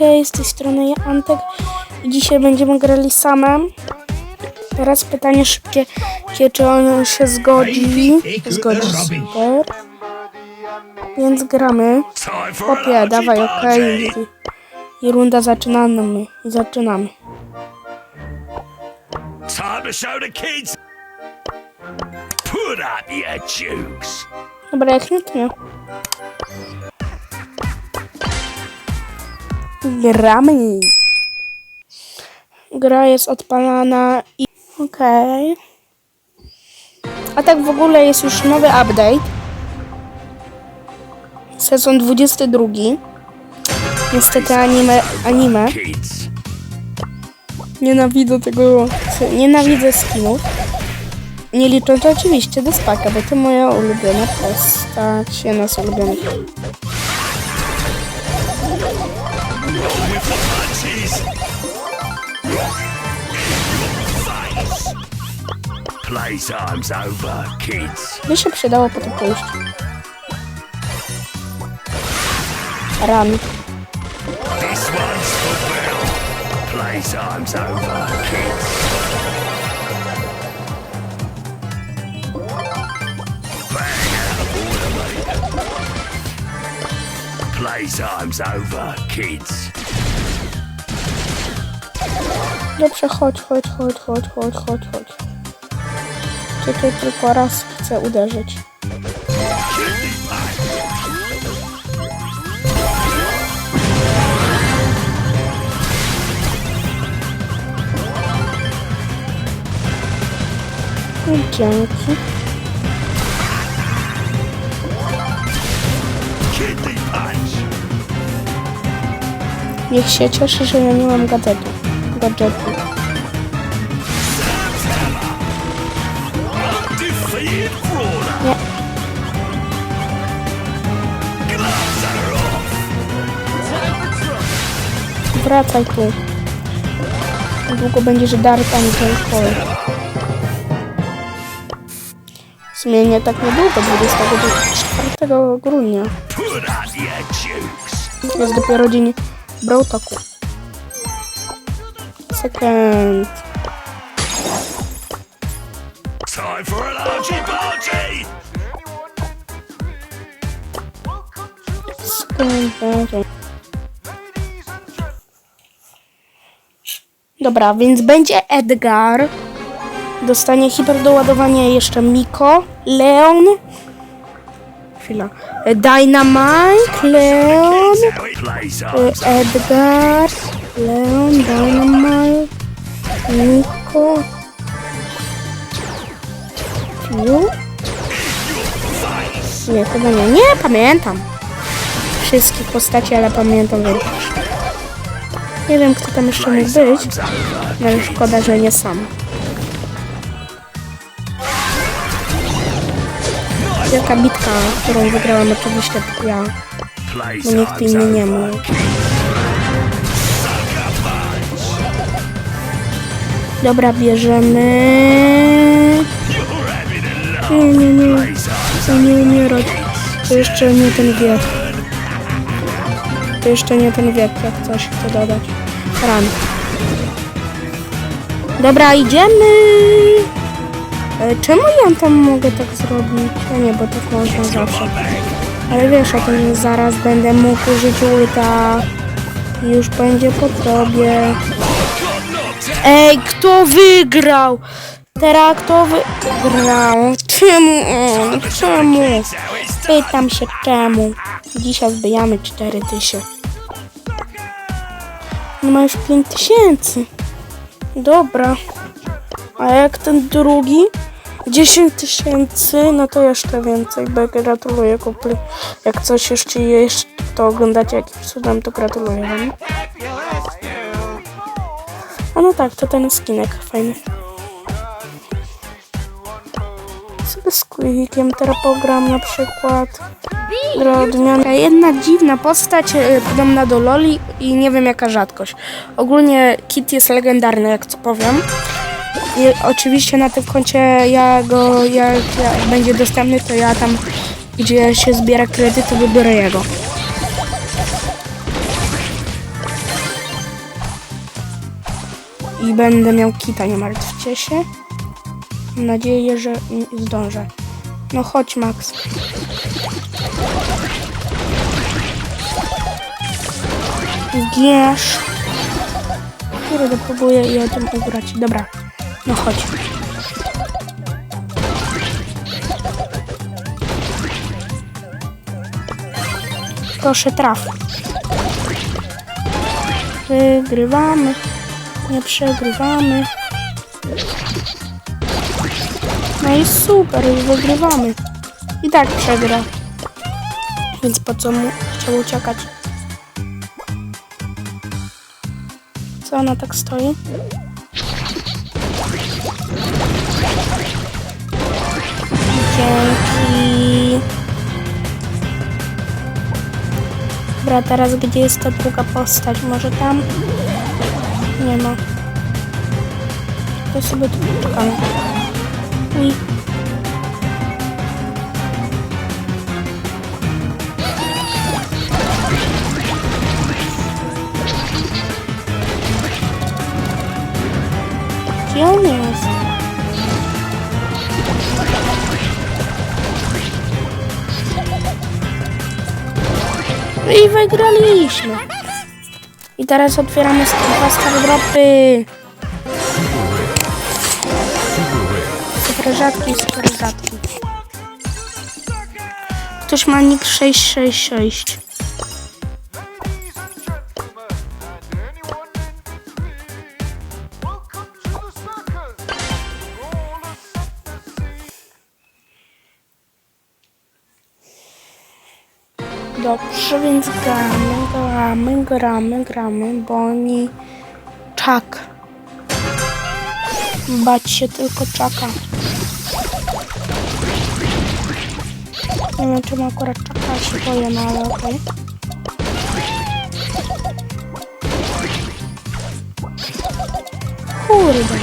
Hej, z tej strony ja Antek i dzisiaj będziemy grali samem. Teraz pytanie szybkie, kie- czy on się zgodzi. Zgodzi, super. Więc gramy. A dawaj, okej. party. I runda zaczynamy. Zaczynamy. Dobra, jak nie, to nie. Gramy. Gra jest odpalana i... Okej. A tak w ogóle jest już nowy update. Sezon 22. Niestety anime... anime. Nienawidzę tego... Nienawidzę skinów. Nie licząc oczywiście Despaka, bo to moja ulubiona postać. Jedna z ulubionych. Playtime's over, kids. Mi się przydało po to pójść. Run. This one's for Bill. Playtime's over, kids. Bang out of order, mate. Playtime's over, kids. Dobrze, chodź, chodź, chodź, chodź, chodź, chodź, chodź. Czy ty tylko raz chcę uderzyć? Dzięki. Niech się cieszy, że ja nie mam gadżetu. бюджету. Я... Dobra, traj tu. Długo będziesz dartami tej szkoły. Zmienię tak niedługo, 24 grudnia. To jest dopiero dzień Brautaku. Second. Time for a largy party. Dobra, więc będzie Edgar. Dostanie hiperdoładowanie jeszcze Miko, Leon. Chwila. Dynamite, Leon. Arms. Edgar, Leon, Dynamite, Miko. Piu? Nie, chyba nie. Nie, pamiętam. Wszystkich postaci, ale pamiętam większość. Nie wiem, kto tam jeszcze mógł być, no ale szkoda, że nie sam. Wielka bitka, którą wygrałam oczywiście ja, bo nikt inny nie mógł. Dobra, bierzemy... Nie, nie, nie. To nie umierać. To jeszcze nie ten wiek. To jeszcze nie ten wiek, jak coś chcę dodać. Ran. Dobra, idziemy. E, Czemu ja tam mogę tak zrobić? A nie, bo tak można zawsze. Ale wiesz o tym, zaraz będę mógł użyć ulta. Już będzie po tobie. Ej, kto wygrał? Teraz kto wygrał? Czemu on? Czemu? Pytam się czemu. Dzisiaj zbijamy 4000. No ma już 5000. Dobra. A jak ten drugi? 10 tysięcy, no to jeszcze więcej, bo gratuluję kupli. Jak coś jeszcze jest, to oglądacie jakimś cudem, to gratuluję wam. A no tak, to ten skinek fajny. Sobie z Quickiem teraz pogram na przykład. Jedna dziwna postać, e, podobna do Loli i nie wiem jaka rzadkość. Ogólnie Kit jest legendarny, jak co powiem. I oczywiście na tym koncie ja go, jak ja, będzie dostępny, to ja tam, gdzie się zbiera kredyt, to wybiorę jego. Będę miał kita, nie martwcie się. Mam nadzieję, że zdążę. No chodź, Max. Gierz. Kurde, próbuję je tym ugrać. Dobra, no chodź. Proszę traf. Wygrywamy. Nie przegrywamy. No i super, już wygrywamy. I tak przegra. Więc po co mu chciał uciekać? Co ona tak stoi? Dzięki. Dobra, teraz gdzie jest ta druga postać? Może tam? Nie ma. To sobie poczekamy. Uj. Gdzie on jest? I wygraliśmy. I teraz otwieramy dwa stare dropy. Super rzadki, super rzadki. Ktoś ma nick 666. Dobrze, więc gramy, gramy, gramy, gramy, bo oni czak. Bać się tylko czaka. Nie wiem, czemu akurat czaka się boję, no ale okej. Kurde.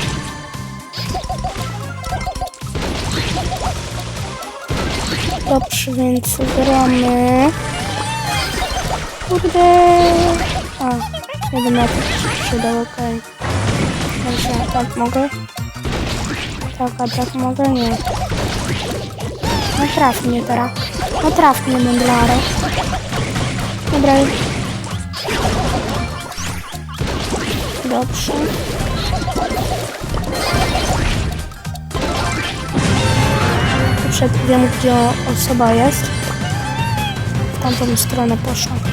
Dobrze, więc gramy. Kurde. A, jeden na się przydał, okej. Dobrze, tak mogę? Tak, a tak mogę? Nie. No traf mnie teraz. No traf mnie, mędlaro. Dobra. Dobrze. Przed wiem, gdzie osoba jest. W tamtą stronę poszła.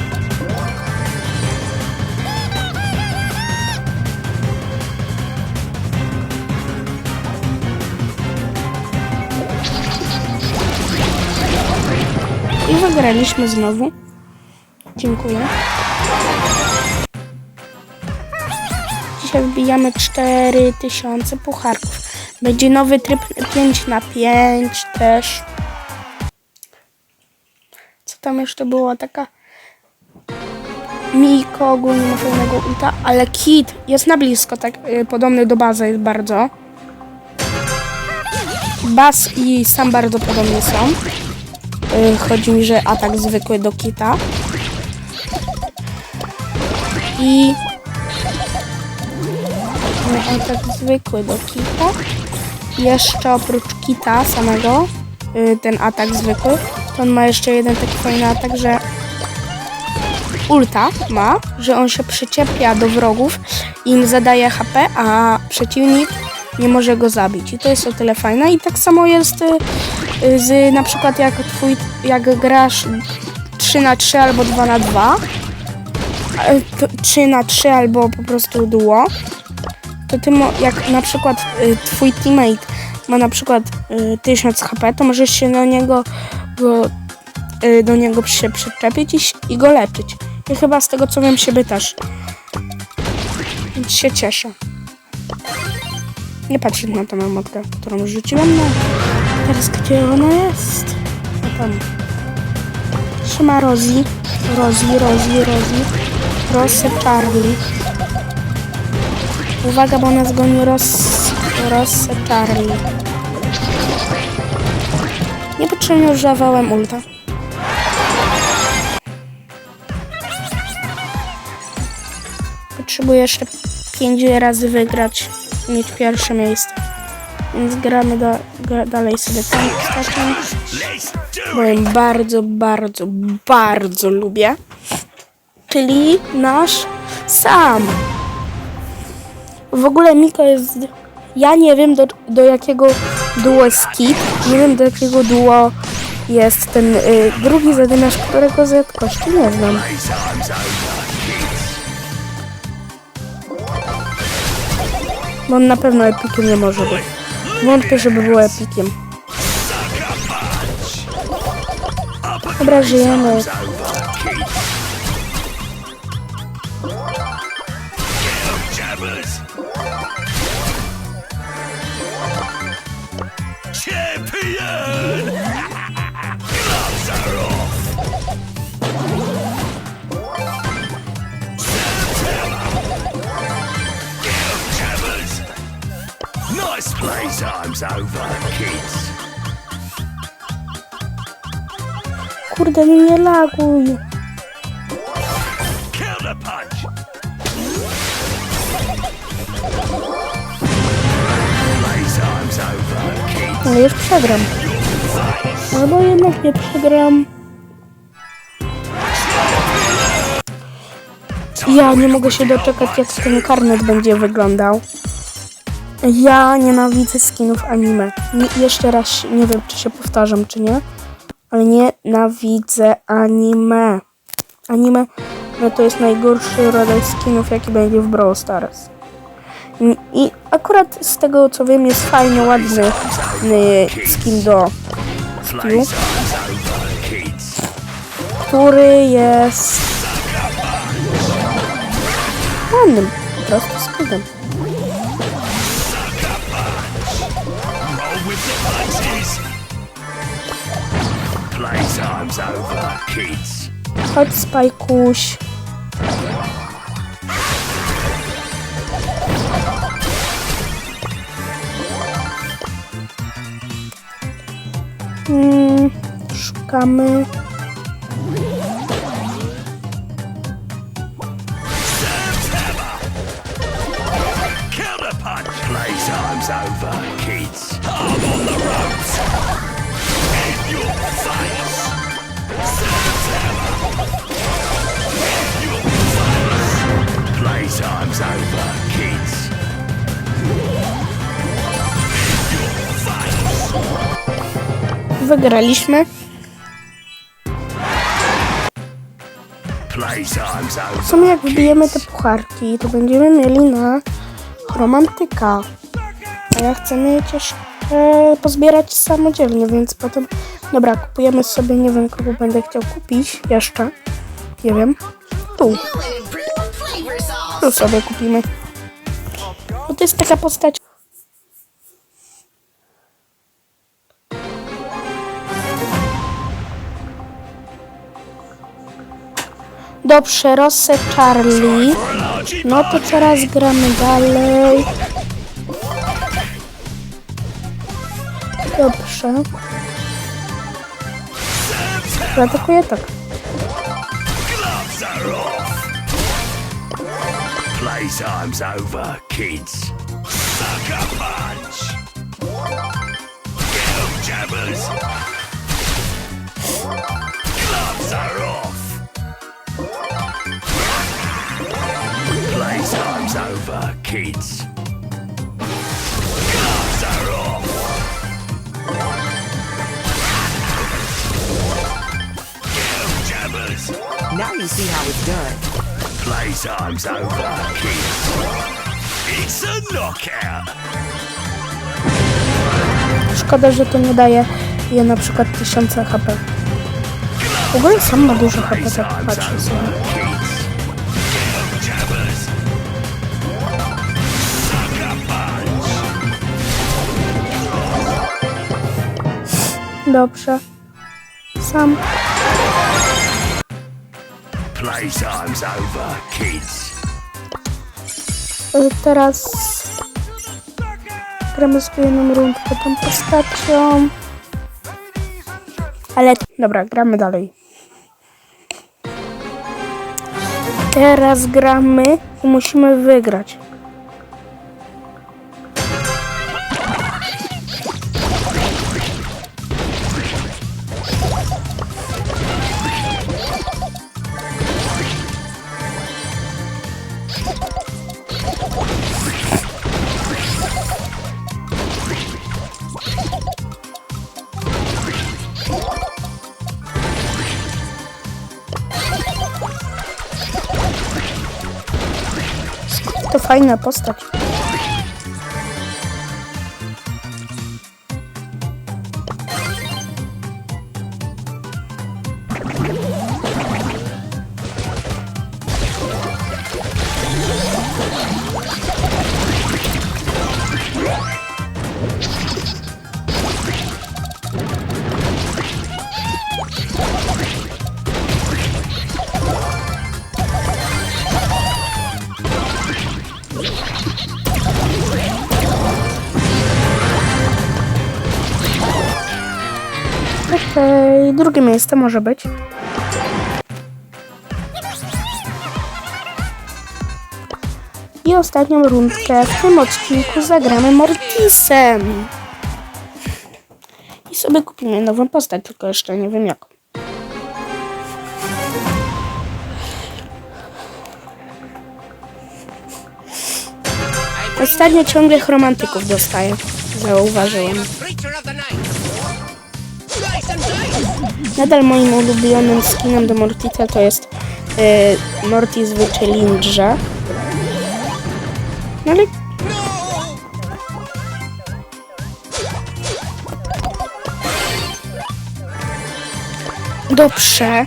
Wygraliśmy znowu. Dziękuję. Dzisiaj wbijamy 4000 pucharków. Będzie nowy tryb 5 na 5 też. Co tam jeszcze było? Taka Miko ogólnie ma pełnego ulta, ale Kit jest na blisko, tak y, podobny do Baza jest bardzo. Baz i sam bardzo podobnie są. Y, chodzi mi, że atak zwykły do Kita. I atak zwykły do Kita. Jeszcze oprócz Kita samego, y, ten atak zwykły, to on ma jeszcze jeden taki fajny atak, że ulta ma, że on się przyczepia do wrogów i im zadaje HP, a przeciwnik nie może go zabić. I to jest o tyle fajne. I tak samo jest y, z na przykład jak twój, jak grasz 3 na 3 albo 2 na 2 e, to 3 na 3 albo po prostu duo, to ty jak na przykład y, twój teammate ma na przykład y, 1000 HP, to możesz się do niego go, do niego się przyczepić i, i go leczyć. I chyba z tego co wiem siebie też. Więc się cieszę. Nie patrzę na tą emotkę, którą rzuciłem. No. Teraz gdzie ona jest? No tam. Trzyma Rozi. Rozi, Rozi, Rozi. Rosę Charlie. Uwaga, bo nas goni Ros... Rosę Charlie. Niepotrzebnie używałem ulta. Potrzebuję jeszcze pięć razy wygrać, mieć pierwsze miejsce. Więc gramy da, gra, dalej sobie tą postacią, bo ją bardzo, bardzo, bardzo lubię. Czyli nasz Sam. W ogóle Miko jest... Ja nie wiem do, do jakiego duo jest Skip, nie wiem do jakiego duo jest ten y, drugi zadymiarz, którego z kości nie znam. Bo on na pewno epikiem nie może być. Wątpię, żeby było epikiem. Dobra, żyjemy. Kurde, nie laguj. Ale już przegram. Albo jednak nie przegram. Ja nie mogę się doczekać, jak ten karnet będzie wyglądał. Ja nienawidzę skinów anime. Nie, jeszcze raz, nie wiem, czy się powtarzam, czy nie, ale nienawidzę anime. Anime no to jest najgorszy rodzaj skinów, jaki będzie w Brawl Stars. I- akurat z tego, co wiem, jest fajnie ładny skin do który jest ładnym, po prostu skórem. Over, kids. Chodź Spajkuś. Mm, szukamy. Wygraliśmy. W sumie jak wbijemy te pucharki, to będziemy mieli na romantyka. A ja chcę mieć jeszcze pozbierać samodzielnie, więc potem... Dobra, kupujemy sobie, nie wiem kogo będę chciał kupić jeszcze. Nie wiem. Tu. Tu sobie kupimy. Bo to jest taka postać... Dobrze, Rosse Charlie. No to teraz gramy dalej. Dobrze. Zaatakuję tak. Playtime's over, kids. Kids. Gloves are off. 'em, jabbers. Now you see how it's done. Playtime's over, kids. It's a knockout. Szkoda, że to nie daje je na przykład 1000 HP. W ogóle sam ma dużo HP, tak patrzę sobie. Dobrze. Sam. Playtime's over, kids. Teraz gramy sobie jedną rundkę tą postacią. Ale dobra, gramy dalej. Teraz gramy i musimy wygrać. Fajna postać. Drugie miejsce może być. I ostatnią rundkę w tym odcinku zagramy Mortisem. I sobie kupimy nową postać, tylko jeszcze nie wiem jaką. Ostatnio ciągle romantyków dostaję. Zauważyłem. Nadal moim ulubionym skinem do Mortita to jest yy, Mortis w Challenge. No ale... Dobrze.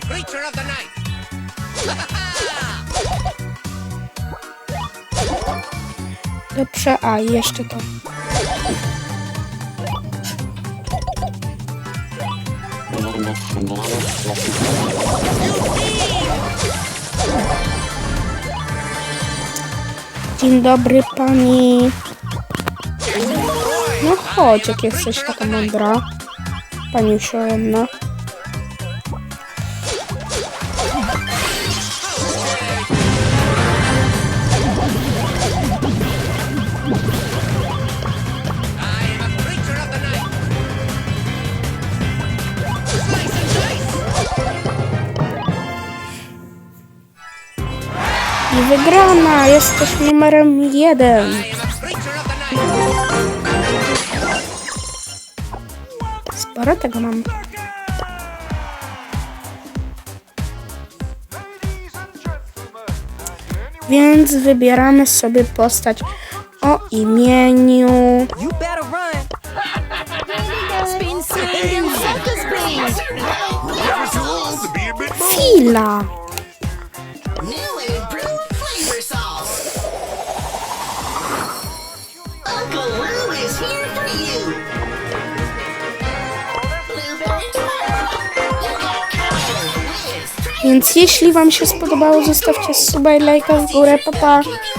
Dobrze, a jeszcze to. Dzień dobry pani. No chodź, jak jesteś taka mądra. Pani usiłowna. Wygrana! Jesteś numerem jeden. Sporo tego mam. Więc wybieramy sobie postać o imieniu You Więc jeśli wam się spodobało, zostawcie suba i lajka w górę, papa. You